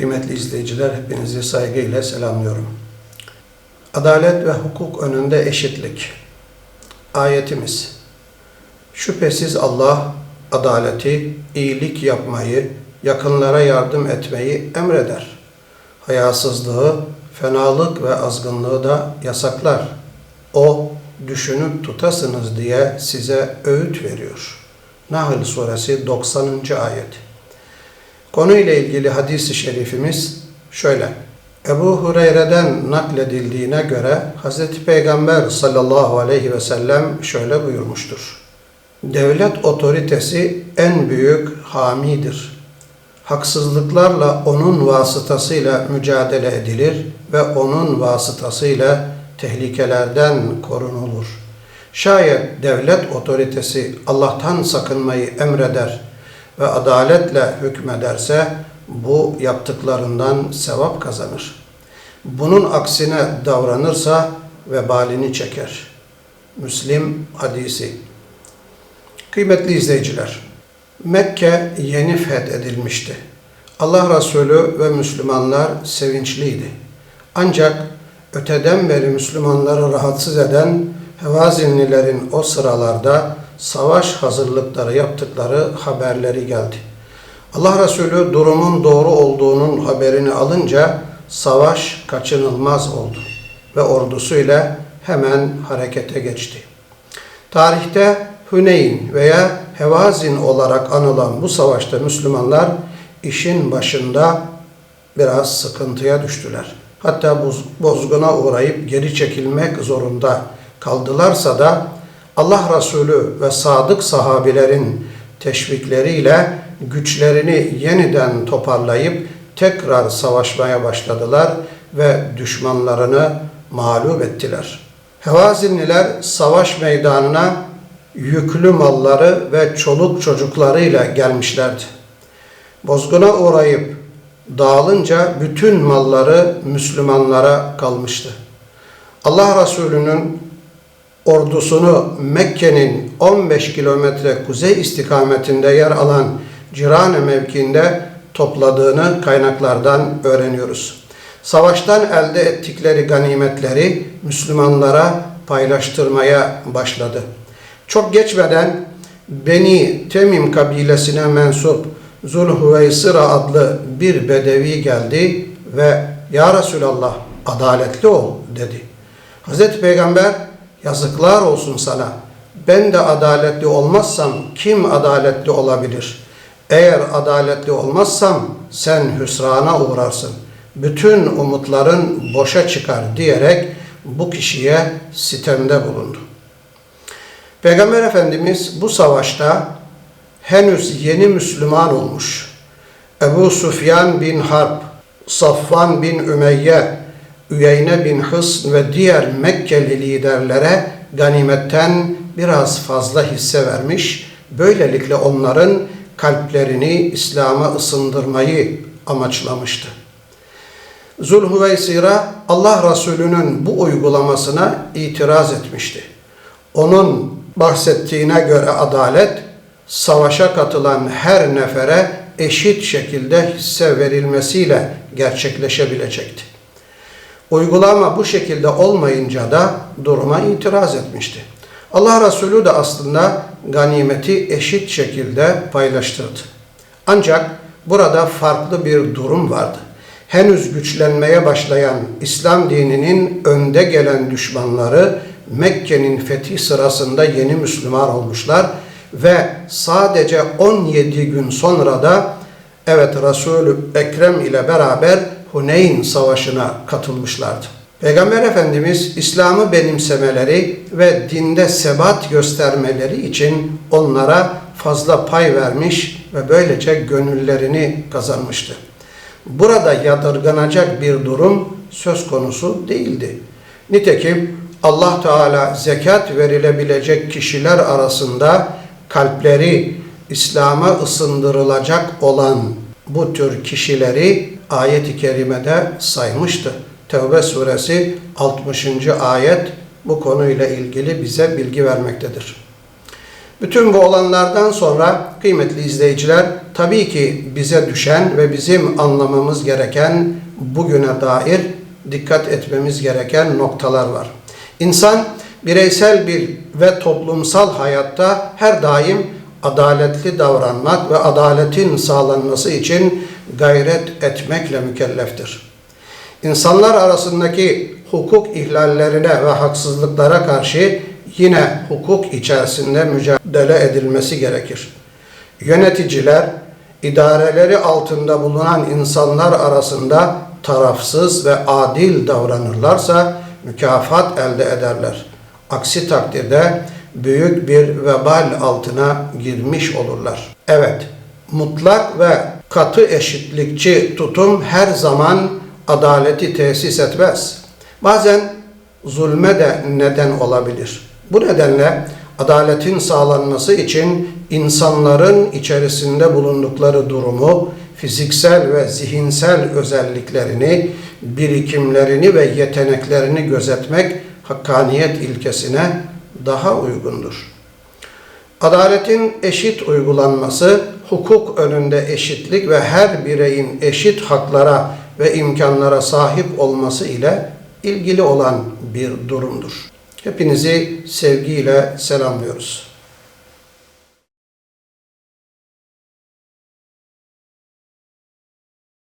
Kıymetli izleyiciler hepinizi saygıyla selamlıyorum. Adalet ve hukuk önünde eşitlik. Ayetimiz. Şüphesiz Allah adaleti, iyilik yapmayı, yakınlara yardım etmeyi emreder. Hayasızlığı, fenalık ve azgınlığı da yasaklar. O düşünüp tutasınız diye size öğüt veriyor. Nahl suresi 90. ayet. Konuyla ilgili hadisi şerifimiz şöyle. Ebu Hureyre'den nakledildiğine göre Hz. Peygamber sallallahu aleyhi ve sellem şöyle buyurmuştur. Devlet otoritesi en büyük hamidir. Haksızlıklarla onun vasıtasıyla mücadele edilir ve onun vasıtasıyla tehlikelerden korunulur. Şayet devlet otoritesi Allah'tan sakınmayı emreder ve adaletle hükmederse bu yaptıklarından sevap kazanır. Bunun aksine davranırsa vebalini çeker. Müslim hadisi. Kıymetli izleyiciler, Mekke yeni fethedilmişti. Allah Resulü ve Müslümanlar sevinçliydi. Ancak öteden beri Müslümanları rahatsız eden Hevazinlilerin o sıralarda savaş hazırlıkları yaptıkları haberleri geldi. Allah Resulü durumun doğru olduğunun haberini alınca savaş kaçınılmaz oldu ve ordusuyla hemen harekete geçti. Tarihte Hüneyn veya Hevazin olarak anılan bu savaşta Müslümanlar işin başında biraz sıkıntıya düştüler. Hatta bozguna uğrayıp geri çekilmek zorunda kaldılarsa da Allah Resulü ve sadık sahabilerin teşvikleriyle güçlerini yeniden toparlayıp tekrar savaşmaya başladılar ve düşmanlarını mağlup ettiler. Hevazinliler savaş meydanına yüklü malları ve çoluk çocuklarıyla gelmişlerdi. Bozguna uğrayıp dağılınca bütün malları Müslümanlara kalmıştı. Allah Resulü'nün ordusunu Mekke'nin 15 kilometre kuzey istikametinde yer alan Cirane mevkiinde topladığını kaynaklardan öğreniyoruz. Savaştan elde ettikleri ganimetleri Müslümanlara paylaştırmaya başladı. Çok geçmeden Beni Temim kabilesine mensup Zulhüveysıra adlı bir bedevi geldi ve Ya Resulallah adaletli ol dedi. Hazreti Peygamber yazıklar olsun sana. Ben de adaletli olmazsam kim adaletli olabilir? Eğer adaletli olmazsam sen hüsrana uğrarsın. Bütün umutların boşa çıkar diyerek bu kişiye sitemde bulundu. Peygamber Efendimiz bu savaşta henüz yeni Müslüman olmuş. Ebu Sufyan bin Harp, Safvan bin Ümeyye, Üyeyne bin Hısn ve diğer Mekkeli liderlere ganimetten biraz fazla hisse vermiş. Böylelikle onların kalplerini İslam'a ısındırmayı amaçlamıştı. Zulhüveysira Allah Resulü'nün bu uygulamasına itiraz etmişti. Onun bahsettiğine göre adalet, savaşa katılan her nefere eşit şekilde hisse verilmesiyle gerçekleşebilecekti. Uygulama bu şekilde olmayınca da duruma itiraz etmişti. Allah Resulü de aslında ganimeti eşit şekilde paylaştırdı. Ancak burada farklı bir durum vardı. Henüz güçlenmeye başlayan İslam dininin önde gelen düşmanları Mekke'nin fethi sırasında yeni Müslüman olmuşlar ve sadece 17 gün sonra da evet Resulü Ekrem ile beraber Huneyn Savaşı'na katılmışlardı. Peygamber Efendimiz İslam'ı benimsemeleri ve dinde sebat göstermeleri için onlara fazla pay vermiş ve böylece gönüllerini kazanmıştı. Burada yadırganacak bir durum söz konusu değildi. Nitekim Allah Teala zekat verilebilecek kişiler arasında kalpleri İslam'a ısındırılacak olan bu tür kişileri ayet-i kerimede saymıştı. Tevbe suresi 60. ayet bu konuyla ilgili bize bilgi vermektedir. Bütün bu olanlardan sonra kıymetli izleyiciler tabii ki bize düşen ve bizim anlamamız gereken bugüne dair dikkat etmemiz gereken noktalar var. İnsan bireysel bir ve toplumsal hayatta her daim adaletli davranmak ve adaletin sağlanması için gayret etmekle mükelleftir. İnsanlar arasındaki hukuk ihlallerine ve haksızlıklara karşı yine hukuk içerisinde mücadele edilmesi gerekir. Yöneticiler, idareleri altında bulunan insanlar arasında tarafsız ve adil davranırlarsa mükafat elde ederler. Aksi takdirde büyük bir vebal altına girmiş olurlar. Evet, mutlak ve katı eşitlikçi tutum her zaman adaleti tesis etmez. Bazen zulme de neden olabilir. Bu nedenle adaletin sağlanması için insanların içerisinde bulundukları durumu, fiziksel ve zihinsel özelliklerini, birikimlerini ve yeteneklerini gözetmek hakkaniyet ilkesine daha uygundur. Adaletin eşit uygulanması, hukuk önünde eşitlik ve her bireyin eşit haklara ve imkanlara sahip olması ile ilgili olan bir durumdur. Hepinizi sevgiyle selamlıyoruz.